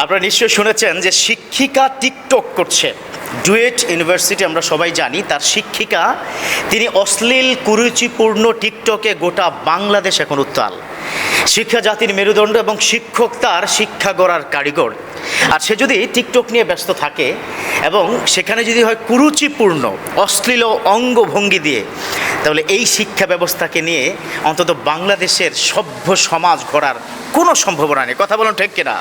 আপনারা নিশ্চয়ই শুনেছেন যে শিক্ষিকা টিকটক করছে। ডুয়েট ইউনিভার্সিটি আমরা সবাই জানি, তার শিক্ষিকা তিনি অশ্লীল, কুরুচিপূর্ণ টিকটকে গোটা বাংলাদেশ এখন উত্তাল। শিক্ষা জাতির মেরুদণ্ড এবং শিক্ষক তার শিক্ষা গড়ার কারিগর। আর সে যদি টিকটক নিয়ে ব্যস্ত থাকে এবং সেখানে যদি হয় কুরুচিপূর্ণ, অশ্লীল অঙ্গভঙ্গি দিয়ে, তাহলে এই শিক্ষা ব্যবস্থাকে নিয়ে অন্তত বাংলাদেশের সভ্য সমাজ গড়ার কোনো সম্ভাবনা নেই। কথা বলুন ঠিক কিনা?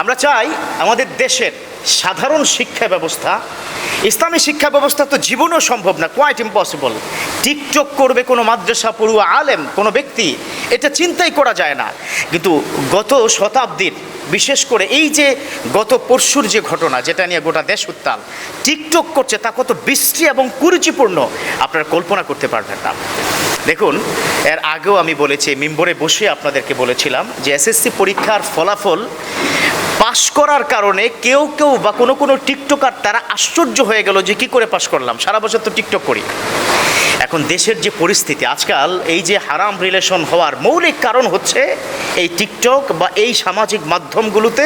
আমরা চাই আমাদের দেশের সাধারণ শিক্ষা ব্যবস্থা, ইসলামী শিক্ষা ব্যবস্থা তো জীবনও সম্ভব না কোয়াইট ইম্পসিবল টিকটক করবে কোনো মাদ্রাসা পড়ুয়া আলেম, কোনো ব্যক্তি, এটা চিন্তাই করা যায় না। কিন্তু গত শতাব্দীর, বিশেষ করে এই যে গত পরশুর যে ঘটনা, যেটা নিয়ে গোটা দেশ উত্তাল, টিকটক করছে তা কত বৃষ্টি এবং কুরুচিপূর্ণ, আপনারা কল্পনা করতে পারবেন না। দেখুন, এর আগেও আমি বলেছি, মিম্বরে বসে আপনাদেরকে বলেছিলাম যে এসএসসি পরীক্ষার ফলাফল পাশ করার কারণে কেউ কেউ বা কোনো কোনো টিকটকার তারা আশ্চর্য হয়ে গেল যে কি করে পাশ করলাম। সারা বছর তো টিকটক করি। এখন দেশের যে পরিস্থিতি, আজকাল এই যে হারাম রিলেশন হওয়ার মৌলিক কারণ হচ্ছে এই টিকটক বা এই সামাজিক মাধ্যমগুলোতে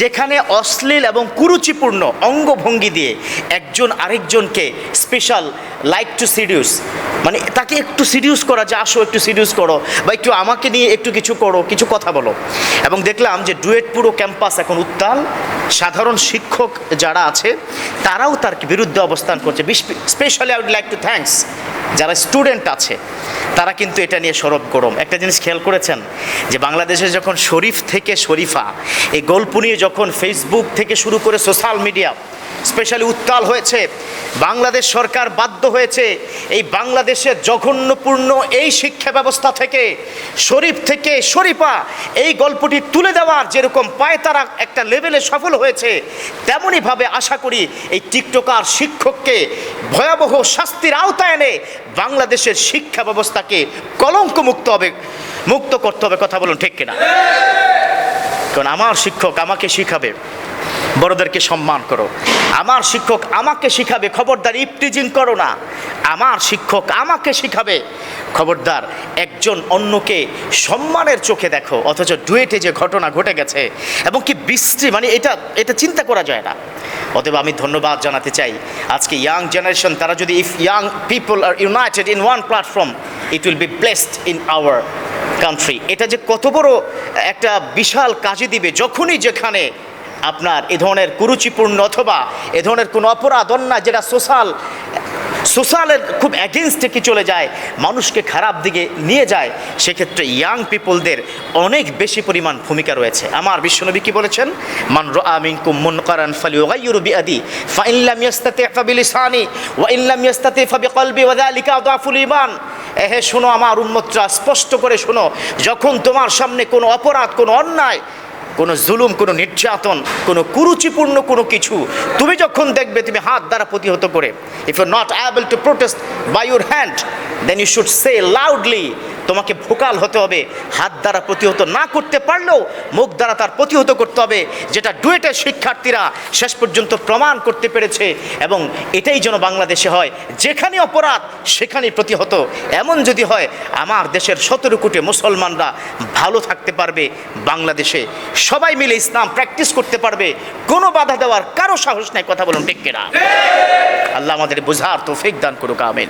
যেখানে অশ্লীল এবং কুরুচিপূর্ণ অঙ্গভঙ্গি দিয়ে একজন আরেকজনকে স্পেশাল লাইক টু সিডিউস মানে তাকে একটু সিডিউস করা, যে আসো একটু সিডিউস করো বা একটু আমাকে নিয়ে একটু কিছু করো, কিছু কথা বলো। এবং দেখলাম যে ডুয়েট পুরো ক্যাম্পাস এখন উত্তাল। সাধারণ শিক্ষক যারা আছে, তারাও তার বিরুদ্ধে অবস্থান করছে। Specially I would like to thanks যারা স্টুডেন্ট আছে, তারা কিন্তু এটা নিয়ে সরব গরম। একটা জিনিস খেয়াল করেছেন যে বাংলাদেশে যখন শরীফ থেকে শরীফা, এই গল্প নিয়ে যখন ফেসবুক থেকে শুরু করে সোশ্যাল মিডিয়া স্পেশালি উত্তাল হয়েছে বাংলাদেশ সরকার বাধ্য হয়েছে এই বাংলাদেশের জঘন্যপূর্ণ এই শিক্ষা ব্যবস্থা থেকে, শরীফ থেকে শরীফা, এই গল্পটি তুলে দেওয়ার যেরকম পায় তারা একটা লেভেলে সফল হয়েছে, তেমনইভাবে আশা করি এই টিকটকার শিক্ষককে ভয়াবহ শাস্তির আওতায় এনে বাংলাদেশের শিক্ষা ব্যবস্থাকে কলঙ্ক মুক্ত হবে, মুক্ত করতে হবে, কথা বলুন ঠিক কিনা? কারণ আমার শিক্ষক আমাকে শিখাবে। বড়দেরকে সম্মান করো। আমার শিক্ষক আমাকে শিখাবে, খবরদার ইপটিজিং করো না। আমার শিক্ষক আমাকে শিখাবে, খবরদার একজন অন্যকে সম্মানের চোখে দেখো, অথচ ডুয়েটে যে ঘটনা ঘটে গেছে, এবং কি বিশ্রী মানে এটা এটা চিন্তা করা যায় না। অতএব আমি ধন্যবাদ জানাতে চাই, আজকে ইয়াং জেনারেশন, তারা যদি if young people are united in one platform, it will be blessed in our country. এটা যে কত বড় একটা বিশাল কাজে দিবে, যখনই যেখানে আপনার এ ধরনের কুরুচিপূর্ণ অথবা এ ধরনের কোনো অপরাধ, অন্যায় যেটা সোশ্যাল, সোশ্যালের খুব অ্যাগেনস্টে কি চলে যায়, মানুষকে খারাপ দিকে নিয়ে যায়, সেক্ষেত্রে ইয়াং পিপলদের অনেক বেশি পরিমাণ ভূমিকা রয়েছে। আমার বিশ্বনবী কি বলেছেন? মান আমিন কুম মুন কারান ফালি ওগাইয়ুরু বিআদি ফাইল্লাম ইয়াস্তাতি ফাবিলিসানি, ওয়া ইল্লাম ইয়াস্তাতি ফাবিকলবি, ওয়া যালিকা আদাফুল ঈমান। এহে শোনো আমার উম্মতরা, স্পষ্ট করে শোনো, যখন তোমার সামনে কোনো অপরাধ, কোনো অন্যায়, কোনো জুলুম, কোনো নির্যাতন, কোনো কুরুচিপূর্ণ কোনো কিছু, তুমি যখন দেখবে, তুমি হাত দ্বারা প্রতিহত করে। If you not able to protest by your hand then you should say loudly তোমাকে ভোকাল হতে হবে, হাত দ্বারা প্রতিহত না করতে পারলেও মুখ দ্বারা তার প্রতিহত করতে হবে, যেটা ডুয়েটের শিক্ষার্থীরা শেষ পর্যন্ত প্রমাণ করতে পেরেছে, এবং এটাই যেন বাংলাদেশে হয়। যেখানে অপরাধ, সেখানেই প্রতিহত। এমন যদি হয়, আমার দেশের সতেরো কোটি মুসলমানরা ভালো থাকতে পারবে বাংলাদেশে। সবাই মিলে ইসলাম প্র্যাকটিস করতে পারবে কোনো বাধা দেওয়ার কারও সাহস নাই কথা বলুন ঠিক কিনা? আল্লাহ আমাদের বোঝার তো ফেক দান করুক আমিন।